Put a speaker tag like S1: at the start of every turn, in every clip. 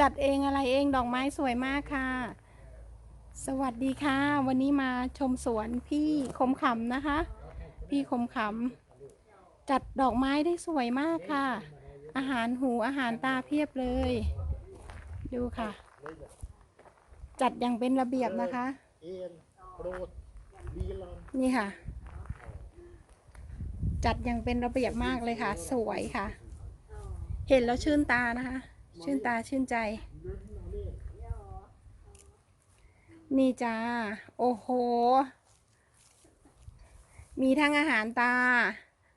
S1: จัดเองอะไรเองดอกไม้สวยมากค่ะ สวัสดีค่ะ วันนี้มาชมสวนพี่คมขำนะคะ พี่คมขำจัดดอกไม้ได้สวยมากค่ะ อาหารหูอาหารตาเพียบเลย ดูค่ะ จัดอย่างเป็นระเบียบนะคะ นี่ค่ะ จัดอย่างเป็นระเบียบมากเลยค่ะ สวยค่ะ เห็นแล้วชื่นตานะคะ ชื่นตาชื่นใจ นี่จ้า โอ้โห มีทั้งอาหารตา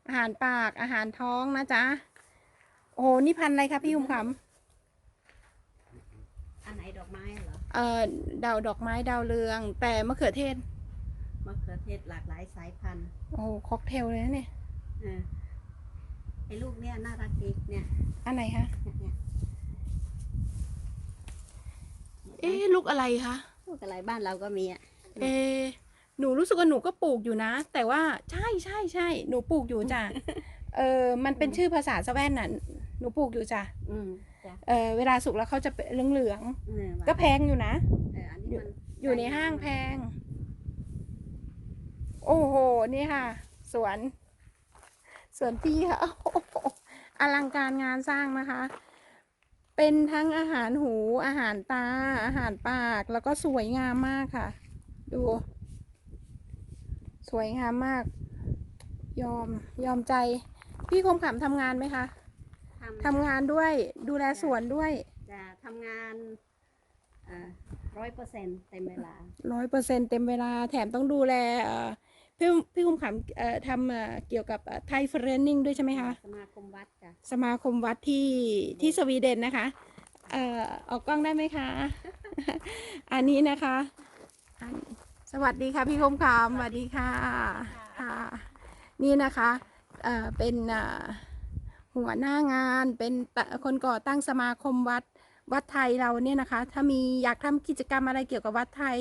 S1: อาหารปากอาหารท้องนะจ๊ะ โอ้โห นี่พันธุ์อะไรคะพี่คุ้มข
S2: อันไหนดอกไม้เหรอำ
S1: เอ่อดาวดอกไม้ดาวเรือง แต่มะเขือเทศ
S2: มะเขือเทศหลากหลายสายพันธุ์
S1: โอ้โหค็อกเทลเลยนะเนี่ย
S2: เออไอ้ลูกเนี่ยน่ารักดีเนี่ย
S1: อันไหนคะ
S2: เนี่ยเนี่ย
S1: เอ๊ะลูกอะไรคะ
S2: ลูกอะไรบ้านเราก็มีอะ
S1: เอะหนูรู้สึกว่าหนูก็ปลูกอยู่นะ แต่ว่าใช่ใช่ใช่หนูปลูกอยู่จ้ะเออมันเป็นชื่อภาษาสแวนน่ะหนูปลูกอยู่จ้ะ
S2: อืมจ้ะ
S1: เออเวลาสุกแล้วเขาจะเป็นเหลือง
S2: เออ
S1: ๆก็แพงอยู่นะ
S2: เอออันนี้มัน
S1: อยู่ในห้างแพง โอ้โห นี่ค่ะ สวน สวนพี่ค่ะโอ้โหอลังการงานสร้างนะคะ เป็นทั้งอาหารหูอาหารตา อาหารปากแล้วก็สวยงามมากค่ะ ดู สวยงามมาก ยอมยอมใจ พี่คมขำทำงานไหมคะ
S2: ทำ
S1: ทำงานด้วยดูแลสวนด้วย
S2: จะทำงานร้อยเปอร์เซ็นต์เต็มเวลา
S1: ร้อยเปอร์เซ็นเต็มเวลาแถมต้องดูแลเอ่อ พี่พี่คุมขำเอ่อทำเอ่อเกี่ยวกับไทยเฟรนนิ่งด้วยใช่ไหมคะ
S2: สมาคมวัดจ้ะ
S1: สมาคมวัดที่ที่สวีเดนนะคะ เอ่อออกกล้องได้ไหมคะ อันนี้นะคะอันสวัสดีค่ะพี่คมขำสวัสดีค่ะค่ะ นี่นะคะเอ่อเป็นเอ่อหัวหน้างานเป็นตะคนก่อตั้งสมาคมวัดวัดไทยเราเนี่ยนะคะ ถ้ามีอยากทำกิจกรรมอะไรเกี่ยวกับวัดไทย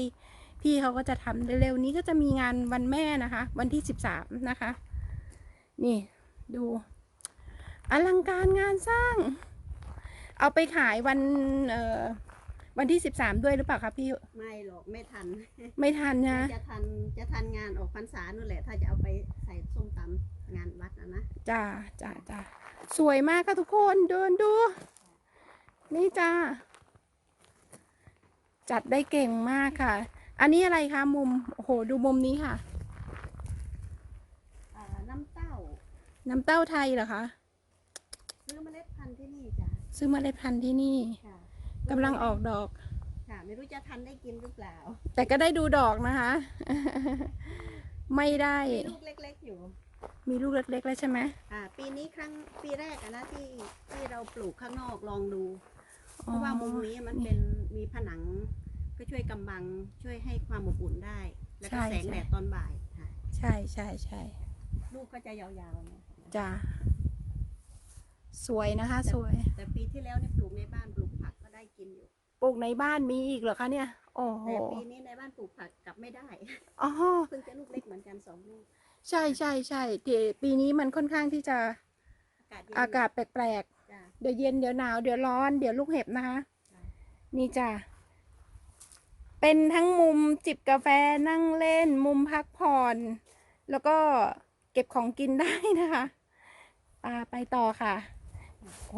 S1: พี่เขาก็จะทำเร็วๆนี้ก็จะมีงานวันแม่นะคะ วันที่สิบสามนะคะ นี่ดูอลังการงานสร้าง เอาไปขายวันเอ่อวันที่สิบสามด้วยหรือเปล่าคะพี่
S2: ไม่หรอกไม่ทัน
S1: ไม่ทันนะ
S2: จะทันจะทันงานออกพรรษานู่นแหละ ถ้าจะเอาไปใส่ส้มตำงานวัดนะนะ
S1: จ้าจ้าจ้าสวยมากค่ะทุกคนเดินดู นี่จ้าจัดได้เก่งมากค่ะ อันนี้อะไรคะมุม โอ้โห ดูมุมนี้ค่ะ
S2: อ่าน้ำเต้า
S1: น้ำเต้าไทยเหรอคะ
S2: ซื้อเมล็ดพันธุ์ที่นี่จ้ะ
S1: ซื้อเมาเล็ดพันธุ์ที่นี่
S2: ค่ะ
S1: กำลังออกดอก
S2: ค่ะ ไม่รู้จะทันได้กินหรือเปล่า
S1: แต่ก็ได้ดูดอกนะคะ ไม่ได้
S2: มีลูกเล็ก ๆ อยู่
S1: มีลูกเล็กๆแล้วใช่ไหม
S2: อ่า ปีนี้ครั้งปีแรกอะนะที่ที่เราปลูกข้างนอกลองดู เพราะว่ามุมนี้มันเป็นมีผนัง ก็ช่วยกำบังช่วยให้ความอบอุ่นได้ แล้วก็แสงแดดตอนบ่ายค่ะ
S1: ใช่ใช่ใช่
S2: ลูกก็จะยาวๆนะ
S1: จ้าสวยนะคะ สวย
S2: แต่ปีที่แล้วเนี่ยปลูกในบ้านปลูกผักก็ได้กินอยู่
S1: ปลูกในบ้านมีอีกเหรอคะเนี่ย โอ้โห
S2: แต่ปีนี้ในบ้านปลูกผักกลับไม่ได้
S1: อ๋อ
S2: เพิ่งจะลูกเล็กเหมือนกันสองลูก
S1: ใช่ใช่ใช่ที่ปีนี้มันค่อนข้างที่จะ
S2: อากาศเย็น
S1: อากาศแปลก
S2: จ้ะ
S1: ๆ เดี๋ยวเย็นเดี๋ยวหนาวเดี๋ยวร้อนเดี๋ยวลูกเห็บนะคะ
S2: จ้ะ
S1: นี่จ้ะ เป็นทั้งมุมจิบกาแฟนั่งเล่น มุมพักผ่อน แล้วก็เก็บของกินได้นะคะปาไปต่อค่ะ โอ้โห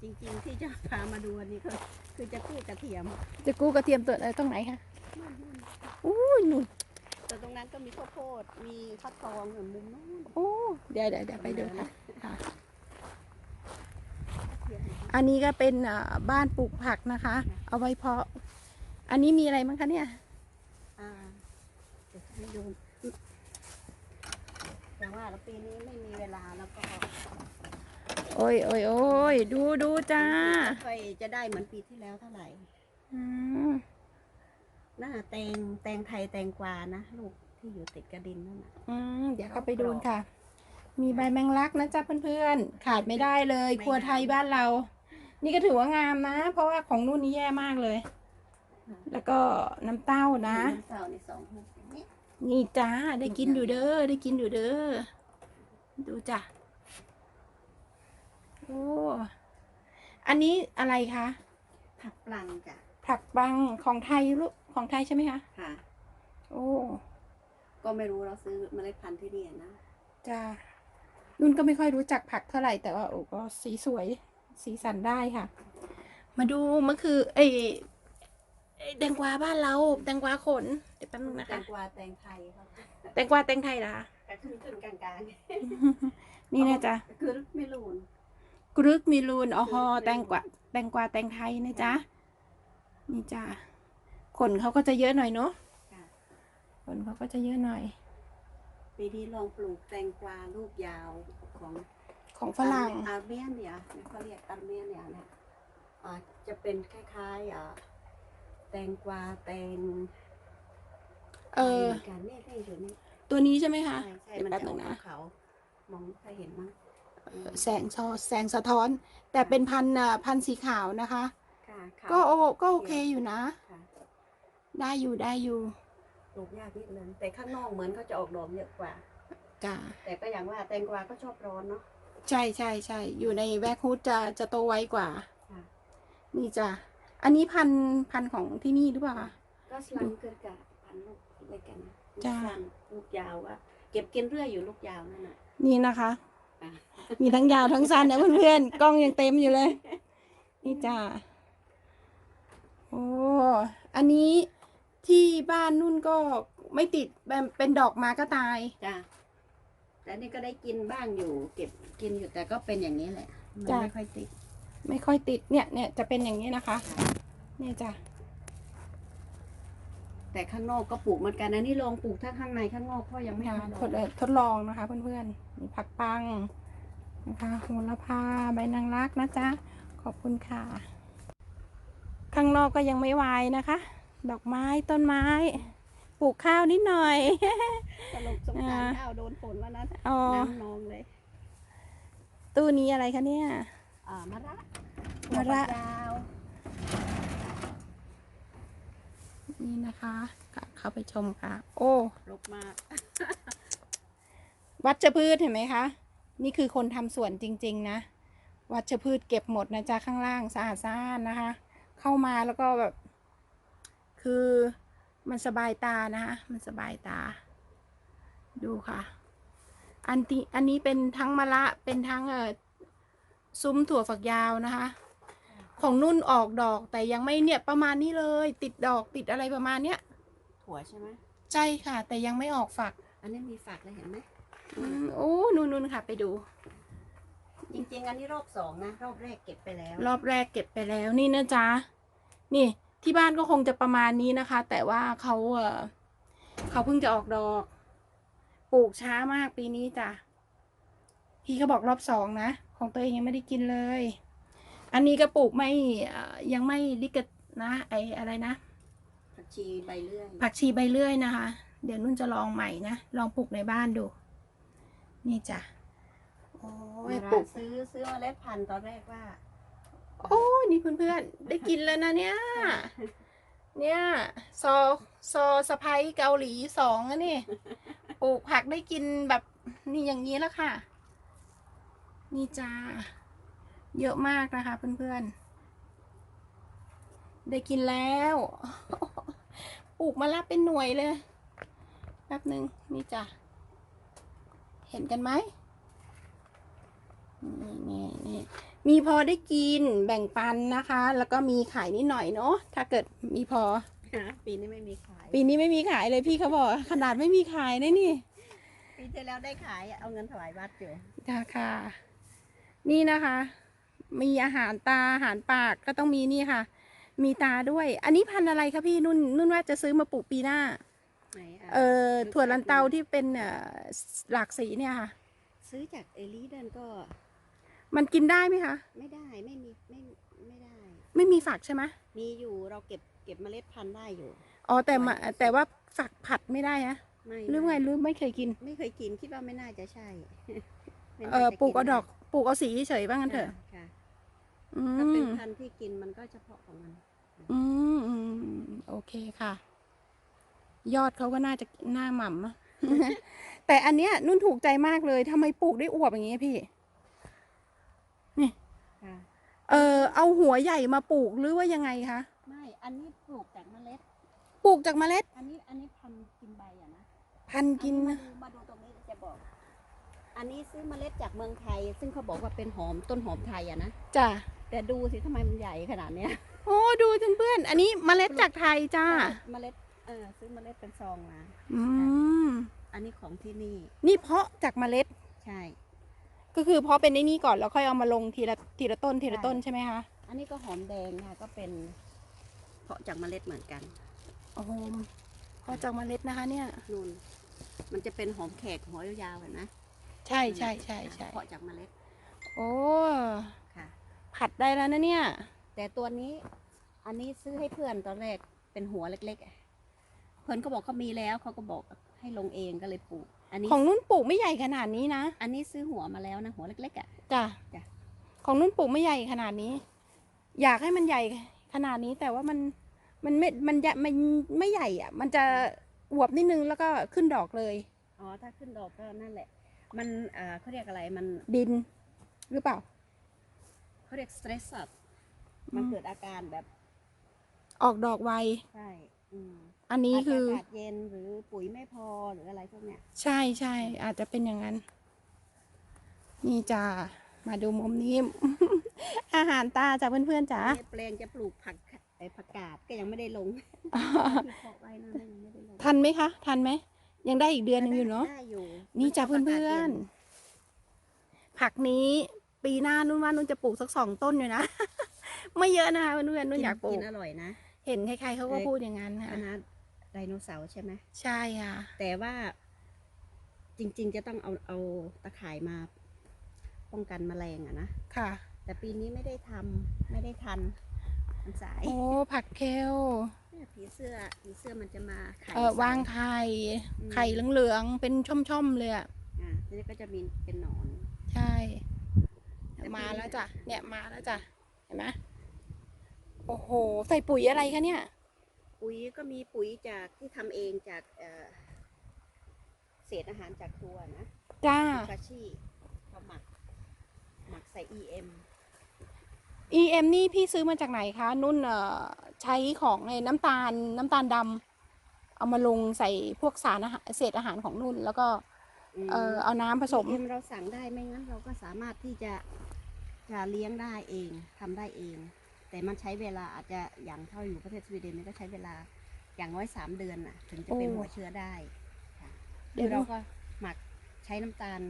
S2: จริงๆที่จะพามาดูอันนี้ก็คือจะกู้กระเทียม
S1: จะกู้กระเทียมตัวไหนตรงไหนคะอู้ยหนูน
S2: แต่ตรงนั้นก็มีข้าวโพดมีข้าวตองเหมือนมุมนู้น
S1: โอ้เดี๋ยวเดี๋ยวเดี๋ยวไปดูค่ะค่ะ
S2: กระเทียม
S1: อันนี้ก็เป็นอ่าบ้านปลูกผักนะคะ เอาไว้เพาะ อันนี้มีอะไรมั้งคะเนี่ย
S2: อ่าเดี๋ยวให้ดูแต่ว่าปีนี้ไม่มีเวลาแล้วก็
S1: โอ้ยโอ้ยโอ้ยดูดูจ้า
S2: ไม่ค่อยจะได้เหมือนปีที่แล้วเท่าไหร่
S1: อืม
S2: น่าแตงแตงไทยแตงกวานะลูกที่อยู่ติดกระดินนั่นน่ะ
S1: อืมเดี๋ยวเข้าไปดูค่ะมีใบแมงลักนะจ๊ะเพื่อนๆ ขาดไม่ได้เลย ครัวไทยบ้านเรา นี่ก็ถือว่างามนะ เพราะว่าของนู่นนี่แย่มากเลย แล้วก็น้ำเต้านะำ
S2: เต่าในสองลูกอย่างนี้
S1: นี่จ้าได้กินอยู่เด้อได้กินอยู่เด้อดูจ้ะโอ้อันนี้อะไรคะ
S2: ผักปลังจ้ะ
S1: ผักบังของไทยลูกของไทยใช่ไหมคะ
S2: ค่ะ
S1: โอ้
S2: ก็ไม่รู้เราซื้อเมล็ดพันธุ์ที่นี่นะ
S1: จ้านุ่นก็ไม่ค่อยรู้จักผักเท่าไหร่แต่ว่าโอ้ก็สีสวย สีสันได้ค่ะ มาดูมะคือเอ้ยเอ้ยแตงกวาบ้านเรา แตงกวาขนเดี๋ยวแป๊บนึงนะ
S2: แต
S1: คะ
S2: งกวาแตงไทยครับ
S1: แตงกวาแตงไทยเหรอคะ
S2: แต่ขึ้นขึ้นกลางกลาง
S1: นี่นะจ๊ะ
S2: คือไม่รู้น
S1: กรึกมีรูนอ๋อฮอแตงกวาแตงกวาแตงไทยนะจ๊ะนี่จ้ะขนเขาก็จะเยอะหน่อยเนาะ
S2: ค่ะ
S1: ขนเขาก็จะเยอะหน่อย
S2: ปีนี้ลองปลูกแตงกวาลูกยาวของ
S1: ของฝรั่ง
S2: อาร์เมียนเนี่ยเขาเรียกอาร์เมียนเนี่ยนะอ่าจะเป็นคล้ายๆอ่าแตงกวาแตง
S1: เออ
S2: หมืนกันเนี่ยที่อยู่นี่
S1: ตัวนี้ใช่ไหมคะ
S2: ใช่ใช่
S1: เดี๋ยว
S2: มัน
S1: แป๊บ
S2: จะ
S1: นึ
S2: องอก
S1: นะ
S2: ขาวๆมองไม่เคยเห็นมั้ง
S1: แสงซอแสงสะท้อน แต่เป็นพันธุ์อะพันธุ์สีขาวนะคะ
S2: ค่ะขาว
S1: ก็โอก็โอเคอยู่นะ
S2: ค่ะ
S1: ได้อยู่ได้อยู่
S2: ปลูกยากนิดนึงแต่ข้างนอกเหมือนเขาจะออกดอกเยอะกว่า
S1: จ้ะ
S2: แต่ก็อย่างว่าแตงกวาก็ชอบร้อนเนาะ
S1: ใช่ใช่ใช่อยู่ในแวกฮูดจะจะโตไวกว่า
S2: ค่ะ
S1: นี่จ้ะอันนี้พันธุ์พันธุ์ของที่นี่หรือเปล่าคะ
S2: ก็สลัมเกิดกับพันลูกเล็กกันนะลูก
S1: จ้า
S2: สั้นลูกยาวว่าเก็บกินเรื่อยอยู่ลูกยาวนั่นน่ะ
S1: นี่นะคะ
S2: อะ
S1: มีทั้งยาวทั้งสั้นนะเพื่อนๆ กล้องยังเต็มอยู่เลย นี่จ้าโอ้อันนี้ที่บ้านนุ่นก็ไม่ติดแบบเป็นดอกมาก็ตาย
S2: จ้า แต่นี่ก็ได้กินบ้างอยู่ เก็บกินอยู่แต่ก็เป็นอย่างนี้แหละมัน
S1: จ้ะ
S2: ไม่ค่อยติด
S1: ไม่ค่อยติดเนี่ยเนี่ยจะเป็นอย่างนี้นะคะ เนี่ยจ้ะ
S2: แต่ข้างนอกก็ปลูกเหมือนกันอันนี้ลองปลูกถ้าข้างในข้างนอกพ่อยังไม่
S1: ค่ะ
S2: ทำ
S1: ทดทดลองนะคะเพื่อนๆมีผักปังนะคะโหระพาใบนางรักนะจ๊ะขอบคุณค่ะ ข้างนอกก็ยังไม่วายนะคะ ดอกไม้ต้นไม้ ปลูกข้าวนิดหน่อย
S2: ตลกสงสาร
S1: อ่า
S2: ข้าวโดนฝนวันนั้น
S1: อ๋อ
S2: น้ำนองเลย
S1: ตู้นี้อะไรคะเนี่ย
S2: อ่ามะระ
S1: มะระ
S2: ถั่วฝักยาว
S1: นี่นะคะค่ะเข้าไปชมค่ะ โอ้
S2: รกมาก
S1: วัชพืชเห็นไหมคะ นี่คือคนทำสวนจริง ๆ นะ วัชพืชเก็บหมดนะจ๊ะข้างล่างสะอาดสะอาดนะคะ เข้ามาแล้วก็แบบ คือ มันสบายตานะคะมันสบายตา ดูค่ะ อันที่อันนี้เป็นทั้งมะละเป็นทั้งเอ่อซุ้มถั่วฝักยาวนะคะ ของนุ่นออกดอกแต่ยังไม่เนี่ยประมาณนี้เลย ติดดอกติดอะไรประมาณเนี้ย
S2: ถั่วใช่ไหม
S1: ใช่ค่ะ แต่ยังไม่ออกฝัก
S2: อันนี้มีฝักเลยเห็นไหม
S1: อืมโอ้นู่นนู่นค่ะ ไปดู
S2: จริงๆ อันนี้รอบสองนะ รอบแรกเก็บไปแล้ว
S1: รอบแรกเก็บไปแล้วนี่นะจ๊ะนี่ ที่บ้านก็คงจะประมาณนี้นะคะ แต่ว่าเขาเออเขาเพิ่งจะออกดอก ปลูกช้ามากปีนี้จ้ะพี่เขาบอกรอบสองนะ ของตัวเองยังไม่ได้กินเลย อันนี้ก็ปลูกไม่เอ่อยังไม่ลิกะนะไออะไรนะ
S2: ผักชีใบเลื่อย
S1: ผักชีใบเลื่อยนะคะ เดี๋ยวนุ่นจะลองใหม่นะลองปลูกในบ้านดู นี่จ้ะโอ้ย
S2: มะระ
S1: ปลูก
S2: ซื้อซื้อเมล็ดพันธุ์ตอนแรกว่า
S1: โอ้นี่เพื่อนๆ ได้กินแล้วนะเนี่ย เนี่ย ซอซอสะพายเกาหลีสองอะนี่ปลูกผักได้กินแบบนี่อย่างนี้แล้วค่ะ นี่จ้า เยอะมากนะคะเพื่อนๆ ได้กินแล้วปลูกมาล้วเป็นหน่วยเลยแป๊บหนึ่งนี่จ้ะ เห็นกันไหมนี่นี่นี่ มีพอได้กินแบ่งปันนะคะ แล้วก็มีขายนิดหน่อยเนาะถ้าเกิดมีพอ
S2: ปีนี้ไม่มีขาย
S1: ปีนี้ไม่มีขายเลยพี่เขาบอก ขนาดไม่มีขายนะนี่
S2: ปีที่แล้วได้ขายอะเอาเงินถวายวัดอยู่
S1: ค่ะค่ะ นี่นะคะ มีอาหารตาอาหารปากก็ต้องมีนี่ค่ะ มีตาด้วย อันนี้พันธุ์อะไรคะพี่นุ่นนุ่นว่าจะซื้อมาปลูกปีหน้า
S2: ไหนอะ
S1: เออถั่วลันเตาที่เป็นเอ่อหลากสีเนี่ยค่ะ
S2: ซื้อจากเอลีเดนก็
S1: มันกินได้ไหมคะ
S2: ไม่ได้ไม่มีไม่ไม่ได้
S1: ไม่มีฝักใช่ไหม
S2: มีอยู่เราเก็บเก็บเมล็ดพันธุ์ได้อยู่
S1: อ๋อแต่มาแต่ว่าฝักผัดไม่ได้ฮะ
S2: ไม่
S1: หรือไง
S2: ด้
S1: หรือไม่เคยกิน
S2: ไม่เคยกินคิดว่าไม่น่าจะใช่ไม่
S1: เอ
S2: น่า
S1: อ
S2: จะ
S1: ปลูกเอา
S2: น
S1: ดอกปลูกเอาสีเฉยๆบ้างกันเถอะ
S2: ค่ะ
S1: อื
S2: ถ้าเป็น
S1: ม
S2: พันธุ์ที่กินมันก็เฉพาะของมัน
S1: อืมอืมโอเคค่ะ ยอดเขาก็น่าจะหน้าหม่ำอะ แต่อันเนี้ยนุ่นถูกใจมากเลยทำไมปลูกได้อวบอย่างเงี้ยพี่
S2: ค่ะ
S1: เออเอาหัวใหญ่มาปลูกหรือว่ายังไงคะ
S2: ไม่ อันนี้ปลูกจากเมล็ด
S1: ปลูกจากเมล็ด
S2: อันนี้อันนี้พันธุ์กินใบอะนะ
S1: พันธุ์กิน
S2: อัมาดูมาดูตรงนี้จะบอก อันนี้ซื้อเมล็ดจากเมืองไทย ซึ่งเขาบอกว่าเป็นหอมต้นหอมไทยอะนะ
S1: จ้ะ
S2: แต่ดูสิทำไมมันใหญ่ขนาดเนี้ย
S1: โอ้ดูเพื่อนๆอันนี้เมล็ดจากไทยจ้า
S2: เมล็ดเออซื้อเมล็ดเป็นซองมา
S1: อืม
S2: อันนี้ของที่นี่
S1: นี่เพาะจากเมล็ด
S2: ใช่
S1: ก็คือเพาะเป็นในนี้ก่อนแล้วค่อยเอามาลงทีละทีละต้นทีละ
S2: ใช่
S1: ต้นใช่ไหมคะ
S2: อันนี้ก็หอมแดงค่ะก็เป็นเพาะจากเมล็ดเหมือนกัน
S1: โอ้โหเพาะจากเมล็ดนะคะ เนี่ย
S2: นู่นมันจะเป็นหอมแขกหัวยาวๆเห็นไหม
S1: ใช่ใช่ใช่ใช่
S2: เพาะจากเมล็ด
S1: โอ้
S2: ค่ะ
S1: ผัดได้แล้วนะเนี่ย
S2: แต่ตัวนี้อันนี้ซื้อให้เพื่อนตอนแรกเป็นหัวเล็กๆอะเพื่อนเขาบอกเขามีแล้วเขาก็บอกให้ลงเองก็เลยปลูก อันนี้
S1: ของนุ่นปลูกไม่ใหญ่ขนาดนี้นะ
S2: อันนี้ซื้อหัวมาแล้วนะหัวเล็กๆอะ
S1: จ้ะ
S2: จ้ะ
S1: ของนุ่นปลูกไม่ใหญ่ขนาดนี้ อยากให้มันใหญ่ขนาดนี้แต่ว่ามันมันไม่มันจะมันไม่ใหญ่อะ มันจะอวบนิดนึงแล้วก็ขึ้นดอกเลย
S2: อ๋อ ถ้าขึ้นดอกก็นั่นแหละ มันเอ่อเขาเรียกอะไรมัน
S1: ดิน หรือเปล่า
S2: เขาเรียกสเตรสสัมันเกิดอาการแบบ
S1: ออกดอกไว
S2: ใช่ อืม
S1: อันนี้คือา
S2: จจะอากาศเย็นหรือปุ๋ยไม่พอหรืออะไรพวกเนี้ย
S1: ใช่ใช่อาจจะเป็นอย่างนั้น นี่จ้ามาดูมุมนี้ อาหารตาจากเพื่อนๆจ้า
S2: แปลงจะปลูกผักไอ้ผักกาดก็ยังไม่ได้ลงที่เพาะไว้นั่นนะยังไม่ได้ลง
S1: ทันไหมคะ ทันไหมยังได้อีกเดือนหนึงอยู่เนาะ
S2: ได้อยู่
S1: นี่จ้า
S2: ผักกาด
S1: เพื่อน
S2: ย็
S1: ๆผักนี้ปีหน้านุ่นว่านุ่นจะปลูกสักสองต้นอยู่นะ ไม่เยอะนะคะเพื่อนๆนุ่นอยากปลู
S2: กิ
S1: ก
S2: นอร่อยนะ
S1: เห็นใครๆเขาก็
S2: เอ้ย
S1: พูดอย่างนั้นค่ะ
S2: คณะ ไดโนเสาร์ใช่ไหม
S1: ใช่ค่ะ
S2: แต่ว่าจริง ๆ จะต้องเอาเอาตะข่ายมา ป้องกันแมลงอะนะ
S1: ค่ะ
S2: แต่ปีนี้ไม่ได้ทำไม่ได้ทันมันสาย
S1: โอ้ผักเคล
S2: เนี่ยผีเสื้อผีเสื้อมันจะมาไข่
S1: เออ
S2: ใส่
S1: วางไข่
S2: อืม
S1: ไข่เหลืองๆเป็นช่อมๆเลยอะ
S2: อ่าทีนี้ก็จะมีเป็นหนอน
S1: ใช่
S2: แต่
S1: มา
S2: ปีนี้
S1: แล้วจ้ะเนี่ยมาแล้วจ้ะเห็นไหมโอ้โห ใส่ปุ๋ยอะไรคะเนี่ย
S2: ปุ๋ยก็มีปุ๋ยจากที่ทำเองจากเอ่อเศษอาหารจากครัวนะ
S1: จ้า
S2: คาชิเขาหมัก หมักใส่ EM
S1: EM นี่พี่ซื้อมาจากไหนคะ นุ่นเอ่อใช้ของในน้ำตาลน้ำตาลดำเอามาลงใส่พวกสารอาหารเศษอาหารของนุ่น แล้วก็เออเอาน้ำผสม
S2: EM เราสั่งได้ไม่งั้นเราก็สามารถที่จะจะเลี้ยงได้เองทำได้เอง แต่มันใช้เวลาอาจจะอย่างเท่าอยู่ประเทศสวีเดนนี่ก็ใช้เวลาอย่างน้อยสามเดือนน่ะ ถึงจะเป็น
S1: โอ้
S2: หัวเชื้อได้ค่ะ
S1: เดี๋ยว
S2: คือเราก็หมักใช้น้ำตาล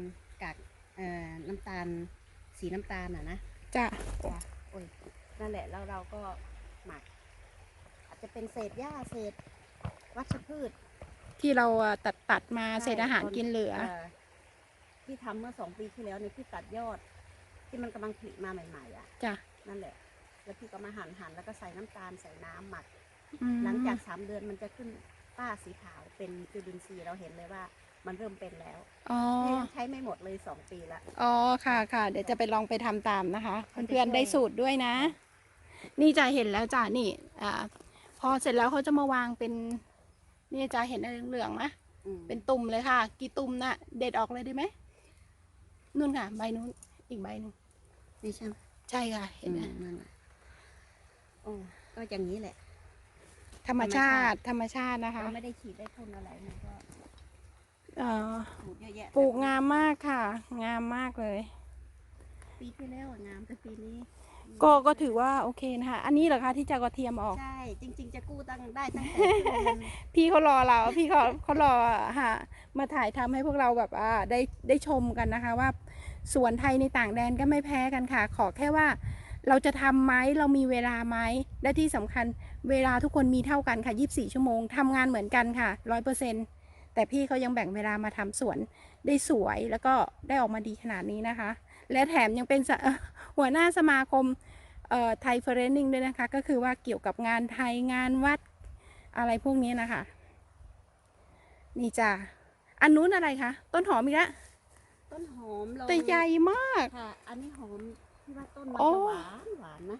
S2: กากเอ่อน้ำตาลสีน้ำตาลอะนะ
S1: จ้ะ
S2: จ้ะโอ้ยนั่นแหละแล้วเราก็หมัก อาจจะเป็นเศษหญ้าเศษวัชพืช
S1: ที่เราเอ่อตัดตัดมา
S2: ใช่
S1: เศษอาหาร
S2: ตอน
S1: กินเหลือ
S2: ที่ทำเมื่อสองปีที่แล้วเนี่ยพี่ตัดยอด ที่มันกำลังผลิมาใหม่ ๆ อะ
S1: จ้ะ
S2: นั่นแหละ แล้วพี่ก็มาหั่นหั่นแล้วก็ใส่น้ำตาลใส่น้ำหมัก
S1: อืม
S2: หลังจากสามเดือนมันจะขึ้นป้าสีขาวเป็นจุลินทรีย์เราเห็นเลยว่ามันเริ่มเป็นแล้ว
S1: อ๋อ
S2: นี่ยังใช้ไม่หมดเลยสองปีละ
S1: อ๋อค่ะค่ะ เดี๋ยวจะไปลองไปทำตามนะคะ
S2: เขาจะ
S1: เพื่อน
S2: ช่วย
S1: ๆได้สูตรด้วยนะ นี่จะเห็นแล้วจ้ะนี่ อ่า พอเสร็จแล้วเขาจะมาวางเป็น นี่จะเห็นอะไรเหลืองๆไหม
S2: อืม
S1: เป็นตุ่มเลยค่ะ กี่ตุ่มนะเด็ดออกเลยได้ไหมนู่นค่ะ ใบนู้นอีกใบหนึ่ง
S2: นี่ใช่ไหม
S1: ใช่ค่ะ เห็นไหม
S2: อืมนั่นแหละโอ้ก็อย่างนี้แหละ
S1: ธรรมชาติ ธรรมชาตินะคะ
S2: เราไม่ได้ฉีดได้พ่นอะไรมันก็
S1: เอ่อ
S2: ปลูกเยอะแยะ
S1: ปลูกงามมากค่ะ งามมากเลย
S2: ปีที่แล้วอะงามแต่ปีนี้
S1: ก็ก็ถือว่าโอเคนะคะ อันนี้เหรอคะที่จะกระเทียมออก
S2: ใช่ จริง ๆ จะกู้ตั้งได้ตั้งแต่ช่วงมัน
S1: พี่เขารอเรา พี่เขาเขารอหามาถ่ายทำให้พวกเราแบบว่าได้ได้ชมกันนะคะ ว่าสวนไทยในต่างแดนก็ไม่แพ้กันค่ะ ขอแค่ว่า เราจะทำไหมเรามีเวลาไหมและที่สำคัญเวลาทุกคนมีเท่ากันค่ะ 24 ชั่วโมงทำงานเหมือนกันค่ะร้อยเปอร์เซ็นแต่พี่เขายังแบ่งเวลามาทำสวนได้สวยแล้วก็ได้ออกมาดีขนาดนี้นะคะ และแถมยังเป็นสะหัวหน้าสมาคมไทยเฟรนนิงด้วยนะคะ ก็คือว่าเกี่ยวกับงานไทยงานวัดอะไรพวกนี้นะคะ นี่จ้ะอันนู้นอะไรคะ ต้นหอมอีกแล้ว
S2: ต้นหอมเรา
S1: แต่ใหญ่มาก
S2: ค่ะ อันนี้หอม ที่ว่าต้นมัน
S1: โอ้
S2: จะหวานหวานนะ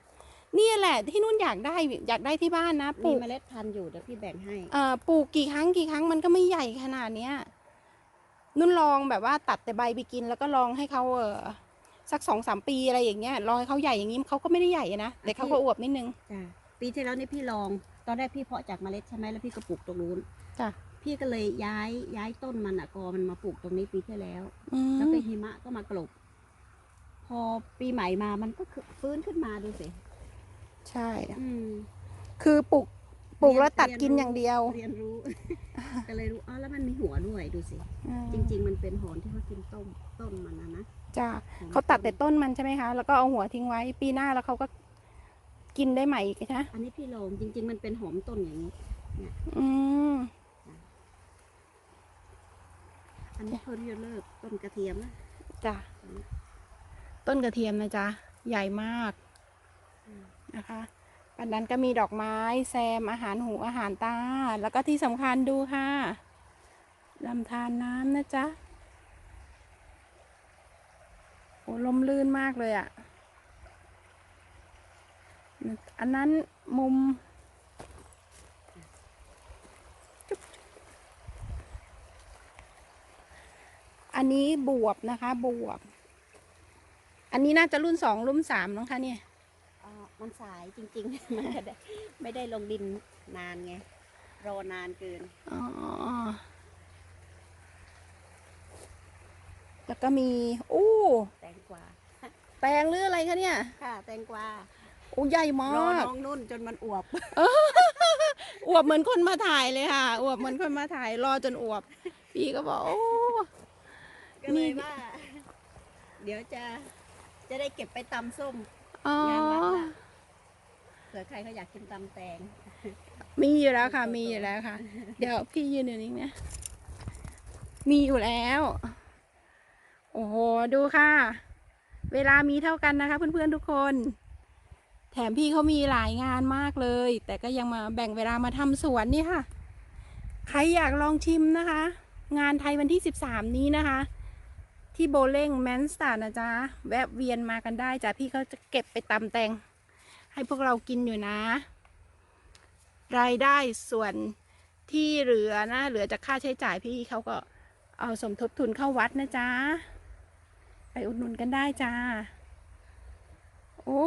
S1: นี่แหละที่นุ่นอยากได้อยากได้ที่บ้านนะป
S2: มี
S1: ลูก
S2: เมล็ดพันธุ์อยู่เดี๋ยวพี่แบ่งให้
S1: เอ่อปลูกกี่ครั้งกี่ครั้งมันก็ไม่ใหญ่ขนาดเนี้ยนุ่นลองแบบว่าตัดแต่ใบไปกิน แล้วก็ลองให้เขาเออสักสองสามปีอะไรอย่างเงี้ยรอให้เขาใหญ่อย่างงี้เขาก็ไม่ได้ใหญ่นะแต่เขาก็อวบนิดนึง
S2: จ้ะปีที่แล้วนี่พี่ลอง ตอนแรกพี่เพาะจากเมล็ดใช่ไหมแล้วพี่ก็ปลูกตรงนู้น
S1: จ้ะ
S2: พี่ก็เลยย้ายย้ายต้นมันอะกอมันมาปลูกตรงนี้ปีที่แล้ว
S1: อืม
S2: แล้วก็หิมะก็มากลบ พอปีใหม่มามันก็คือฟื้นขึ้นมาดูสิ
S1: ใช่
S2: อืม
S1: คือปลูกปลูกแล้วตัด
S2: เรียน
S1: กิน
S2: รู้
S1: อย่างเดียว
S2: เรียนรู้ ก็เลยรู้อ๋อแล้วมันมีหัวด้วยดูสิ
S1: อืม
S2: จริง ๆ มันเป็นหอนที่เขากินต้มต้นมันนะนะ
S1: จ้ะ
S2: หอม
S1: เขาตัดแต่ต้นมันใช่ไหมคะ แล้วก็เอาหัวทิ้งไว้ ปีหน้าแล้วเขาก็กินได้ใหม่อีกนะ
S2: อันนี้พี่ลองจริง ๆ มันเป็นหอมต้นอย่างนี้
S1: อืม
S2: อันนี้เพิ่นจะเลิกต้นกระเทียมนะ
S1: จ้ะ ต้นกระเทียมนะจ๊ะ ใหญ่มากนะคะอันนั้นก็มีดอกไม้แซมอาหารหูอาหารตา แล้วก็ที่สำคัญดูค่ะลำธารน้ำนะจ๊ะ โอ้ลมลื่นมากเลยอะ่ะ อันนั้นมุม อันนี้บวบนะคะบวบ อันนี้น่าจะรุ่นสองรุ่นสามนะคะเนี่ย
S2: อ่ามันสายจริงๆ มันไม่ได้ไม่ได้ลงดินนานไง รอนานเกิน
S1: อ๋อ แล้วก็มีอู้
S2: แตงกวา
S1: แตงหรืออะไรคะเนี่ย
S2: ค่ะ แตงกวา
S1: โอ้ใหญ่มาร
S2: อกน้องนุ่นจนมันอวบ
S1: อวบเหมือนคนมาถ่ายเลยค่ะ อวบเหมือนคนมาถ่าย รอจนอวบ พี่ก็บอกโอ้
S2: ก็เลยว่า เดี๋ยวจะ จะได้เก็บไปตำส้ม
S1: อ๋อ
S2: งานวัดน่ะเผื่อใครเขาอยากกินตำแตง
S1: มีอยู่แล้วค่ะ มีอยู่แล้วค่ะ เดี๋ยวพี่ยืนอยู่นี่นะ มีอยู่แล้ว โอ้โห ดูค่ะ เวลามีเท่ากันนะคะ เพื่อนๆทุกคน แถมพี่เขามีหลายงานมากเลย แต่ก็ยังมาแบ่งเวลามาทำสวนนี่ค่ะ ใครอยากลองชิมนะคะ งานไทยวันที่ 13 นี้นะคะ ที่โบเล้งแมนสตาร์นะจ๊ะ แวะเวียนมากันได้จ้ะพี่เขาจะเก็บไปตำแตง ให้พวกเรากินอยู่นะ รายได้ส่วนที่เหลือนะเหลือจากค่าใช้จ่ายพี่เขาก็เอาสมทบทุนเข้าวัดนะจ๊ะ ไปอุดหนุนกันได้จ้า โอ้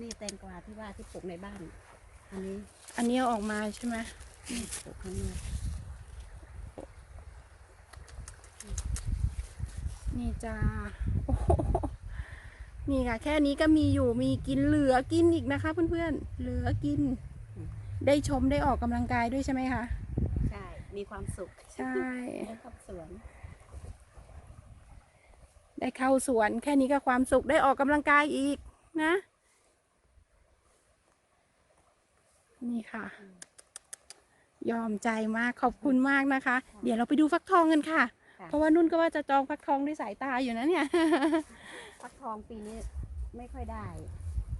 S2: นี่แตงกวาที่ว่าที่ปลูกในบ้าน อันนี้
S1: อันนี้เอาออกมาใช่ไหม
S2: ปลูกข้างนอก
S1: นี่จ้าโอ้โหนี่ค่ะ แค่นี้ก็มีอยู่มีกินเหลือกินอีกนะคะ เพื่อนๆเหลือกิน ได้ชมได้ออกกำลังกายด้วยใช่ไหมคะ
S2: ใช่ มีความสุข
S1: ใช่
S2: ได้ขับสวน
S1: ได้เข้าสวน แค่นี้ก็ความสุขได้ออกกำลังกายอีกนะ นี่ค่ะ ยอมใจมากขอบคุณมากนะคะ เดี๋ยวเราไปดูฟักทองกันค่ะ
S2: ค่ะ
S1: เพราะว่านุ่นก็ว่าจะจองฟักทองด้วยสายตาอยู่นะเนี่ย
S2: ฟักทองปีนี้ไม่ค่อยได้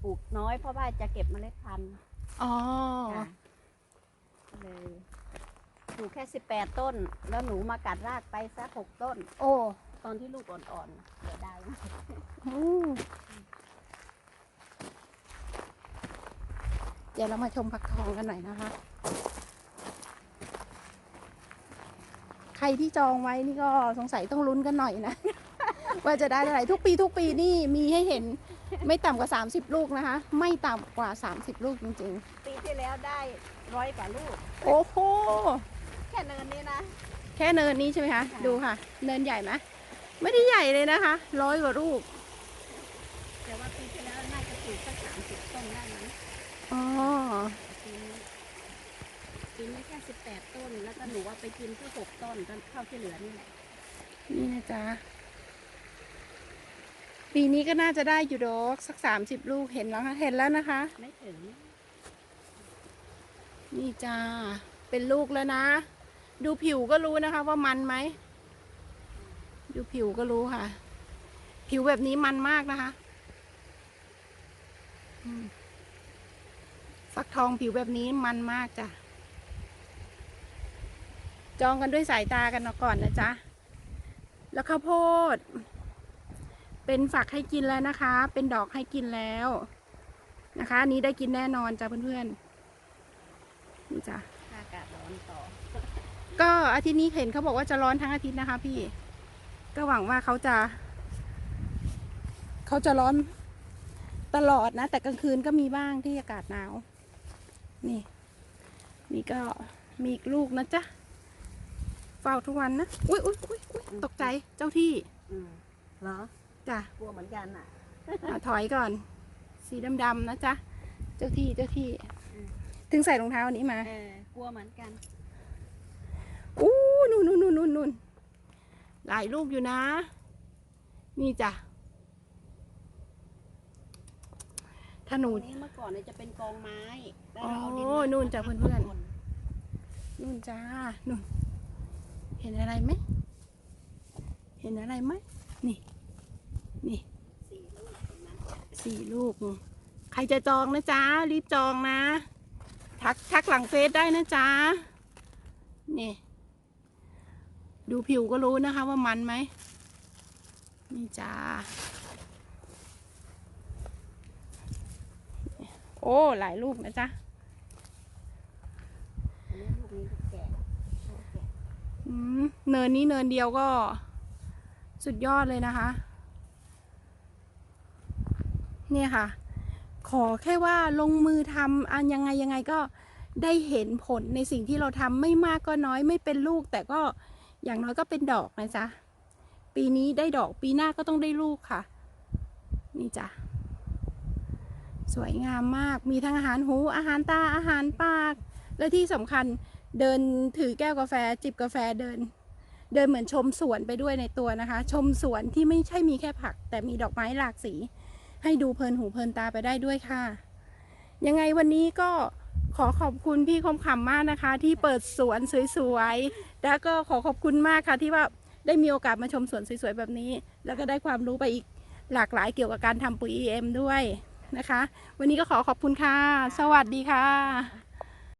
S2: ปลูกน้อยเพราะว่าจะเก็บเมล็ดพันธุ์
S1: อ๋อ
S2: ค่ะเลยปลูกแค่สิบแปดต้น แล้วหนูมากัดรากไปสักหกต้น
S1: โอ้
S2: ตอนที่ลูกอ่อนๆเสียดายมาก
S1: อู้เดี๋ยวเรามาชมฟักทองกันหน่อยนะคะ ใครที่จองไว้นี่ก็สงสัยต้องลุ้นกันหน่อยนะ ว่าจะได้เท่าไหร่ทุกปีทุกปีนี่มีให้เห็นไม่ต่ำกว่า 30 ลูกนะคะ ไม่ต่ำกว่า 30 ลูกจริง
S2: ปีที่แล้วได้ร้อยกว่าลูก
S1: ๆ โอ้โห
S2: แค่เนินนี้นะ
S1: แค่เนินนี้ใช่ไหมคะ
S2: ค่ะ
S1: ดูค่ะ เนินใหญ่ไหมไม่ได้ใหญ่เลยนะคะ ร้อยกว่าลูก
S2: แต่ว่าปีที่แล้วน่าจะปลูกสักสามสิบต้นได้ไหม
S1: อ๋อ
S2: ปีนี้ปีนี้แค่สิบแปดต้ น แล้วก็หนูว่าไปกินแค่หกต้นก็เท่าที่เหลือนี่แหละ
S1: นี่นะจ๊ะ ปีนี้ก็น่าจะได้อยู่ดอกสักสามสิบลูกเห็นแล้วคะเห็นแล้วนะคะ
S2: ไม่ถึง
S1: นี่จ้า เป็นลูกแล้วนะ ดูผิวก็รู้นะคะว่ามันไหม ดูผิวก็รู้ค่ะ ผิวแบบนี้มันมากนะคะฟักทองผิวแบบนี้มันมากจ้ะ จองกันด้วยสายตากันก่อนนะจ๊ะ แล้วข้าวโพด เป็นฝักให้กินแล้วนะคะ เป็นดอกให้กินแล้วนะคะอันนี้ได้กินแน่นอนจ้ะเพื่อนๆนี่จ้ะ
S2: ถ้าอากาศร้อนต่อ
S1: ก็อาทิตย์นี้เห็นเขาบอกว่าจะร้อนทั้งอาทิตย์นะคะ พี่ ก็หวังว่าเขาจะเขาจะร้อนตลอดนะ แต่กลางคืนก็มีบ้างที่อากาศหนาว นี่ นี่ก็มีอีกลูกนะจ๊ะ เฝ้าทุกวันนะ อุ้ยอุ้ยอุ้ยอุ๊ยตกใจเจ้าที่
S2: อืมเหรอ
S1: จ้ะ
S2: กลัวเหมือนกันอะ
S1: อะถอยก่อน สีดำๆนะจ๊ะ เจ้าที่เจ้าที่
S2: อืม
S1: ถึงใส่รองเท้าอันนี้มา
S2: เออกลัวเหมือนกัน
S1: อู้นู่นนู่นนู่นนู่นนู่นหลายลูกอยู่นะ นี่จ้ะถ้าหนู
S2: ตรงนี้เมื่อก่อนเนี่ยจะเป็นกองไม้แล้ว
S1: อ๋อ
S2: เราเอาดิน
S1: นู่นจ้ะเพื่อนๆ
S2: ข้างบ
S1: นู่นจ้านู่น เห็นอะไรไหม เห็นอะไรไหม
S2: นี่ นี่
S1: สี่ลูก ใครจะจองนะจ๊ะ รีบจองนะ ทักทักหลังเฟซได้นะจ๊ะ นี่ ดูผิวก็รู้นะคะว่ามันไหม นี่จ้า โอ้ หลายลูกนะจ๊ะ
S2: อันนี้ลูกนี้ลูกแก่ลูกแก่
S1: อืม เนินนี้เนินเดียวก็ สุดยอดเลยนะคะ เนี่ยค่ะ ขอแค่ว่าลงมือทำอันยังไงยังไงก็ได้เห็นผลในสิ่งที่เราทำไม่มากก็น้อยไม่เป็นลูก แต่ก็อย่างน้อยก็เป็นดอกนะจ๊ะ ปีนี้ได้ดอกปีหน้าก็ต้องได้ลูกค่ะ นี่จ้ะสวยงามมากมีทั้งอาหารหูอาหารตาอาหารปาก และที่สำคัญ เดินถือแก้วกาแฟ จิบกาแฟเดิน เดินเหมือนชมสวนไปด้วยในตัวนะคะ ชมสวนที่ไม่ใช่มีแค่ผัก แต่มีดอกไม้หลากสี ให้ดูเพลินหูเพลินตาไปได้ด้วยค่ะ ยังไงวันนี้ก็ขอขอบคุณพี่คมขำมากนะคะ ที่เปิดสวนสวยๆ แล้วก็ขอขอบคุณมากค่ะที่ว่าได้มีโอกาสมาชมสวนสวยๆแบบนี้ แล้วก็ได้ความรู้ไปอีกหลากหลายเกี่ยวกับการทำปุ๋ย EM ด้วยนะคะ วันนี้ก็ขอขอบคุณค่ะ สวัสดีค่ะ